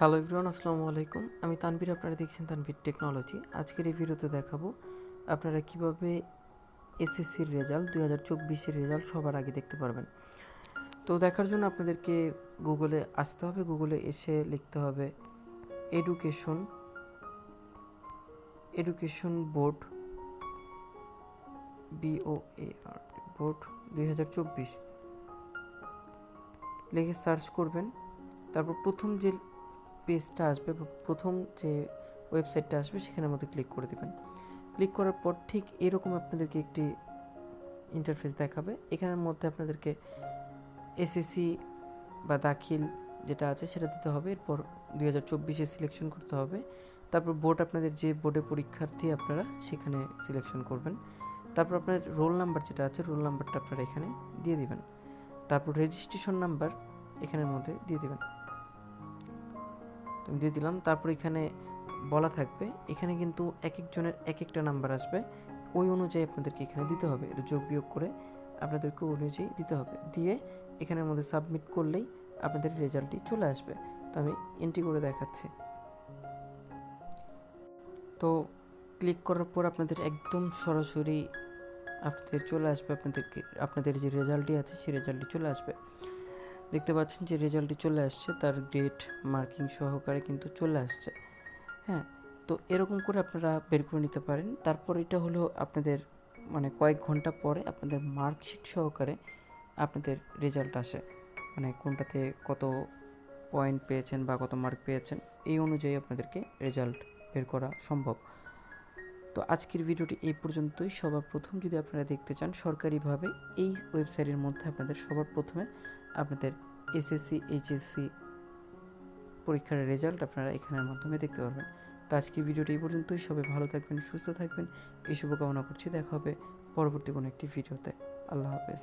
Hello everyone, আসসালামু আলাইকুম। আমি তানভীর, আপনারা দেখছেন তানভীর টেকনোলজি। আজকের এই ভিডিওতে দেখাবো আপনারা কীভাবে এসএসসির রেজাল্ট, দুই হাজার চব্বিশের রেজাল্ট সবার আগে দেখতে পারবেন। তো দেখার জন্য আপনাদেরকে গুগলে আসতে হবে, গুগলে এসে লিখতে হবে education education board B O A R board দুই হাজার চব্বিশ। লিখে সার্চ করবেন, তারপর প্রথম যে পেজটা আসবে প্রথম যে ওয়েবসাইটটা আসবে সেখানের মধ্যে ক্লিক করে দেবেন। ক্লিক করার পর ঠিক এরকম আপনাদেরকে একটি ইন্টারফেস দেখাবে। এখানের মধ্যে আপনাদেরকে এসএসসি বা দাখিল যেটা আছে সেটা দিতে হবে। এরপর দুই হাজার চব্বিশে সিলেকশন করতে হবে। তারপর বোর্ড আপনাদের যে বোর্ডে পরীক্ষার্থী আপনারা সেখানে সিলেকশন করবেন। তারপর আপনার রোল নাম্বার যেটা আছে রোল নাম্বারটা আপনারা এখানে দিয়ে দিবেন। তারপর রেজিস্ট্রেশন নাম্বার এখানের মধ্যে দিয়ে দিবেন। আমি দিয়ে দিলাম। তারপর এখানে বলা থাকবে, এখানে কিন্তু এক একজনের এক একটা নাম্বার আসবে। ওই অনুযায়ী আপনাদেরকে এখানে দিতে হবে। এটা যোগ বিয়োগ করে আপনাদেরকে অনুযায়ী দিতে হবে। দিয়ে এখানের মধ্যে সাবমিট করলেই আপনাদের রেজাল্টটি চলে আসবে। তো আমি এন্ট্রি করে দেখাচ্ছি। তো ক্লিক করার পর আপনাদের একদম সরাসরি আপনাদের চলে আসবে। আপনাদেরকে, আপনাদের যে রেজাল্টটি আছে, সেই রেজাল্টটি চলে আসবে। দেখতে পাচ্ছেন যে রেজাল্টটি চলে আসছে, তার গ্রেড মার্কিং সহকারে কিন্তু চলে আসছে। হ্যাঁ তো এরকম করে আপনারা বের করে নিতে পারেন। তারপর এটা হলো আপনাদের মানে কয়েক ঘণ্টা পরে আপনাদের মার্কশিট সহকারে আপনাদের রেজাল্ট আসে। মানে কোনটাতে কত পয়েন্ট পেয়েছেন বা কত মার্ক পেয়েছেন, এই অনুযায়ী আপনাদেরকে রেজাল্ট বের করা সম্ভব। তো আজকের ভিডিওটি এই পর্যন্তই। সবার প্রথম যদি আপনারা দেখতে চান, সরকারিভাবে এই ওয়েবসাইটের মধ্যে আপনাদের সবার প্রথমে আপনাদের এসএসসি, এইচএসসি পরীক্ষার রেজাল্ট আপনারা এখানের মাধ্যমে দেখতে পারবেন। তো আজকের ভিডিওটি এই পর্যন্তই। সবাই ভালো থাকবেন, সুস্থ থাকবেন। এই শুভকামনা করছি। দেখা হবে পরবর্তী কোনো একটি ভিডিওতে। আল্লাহ হাফেজ।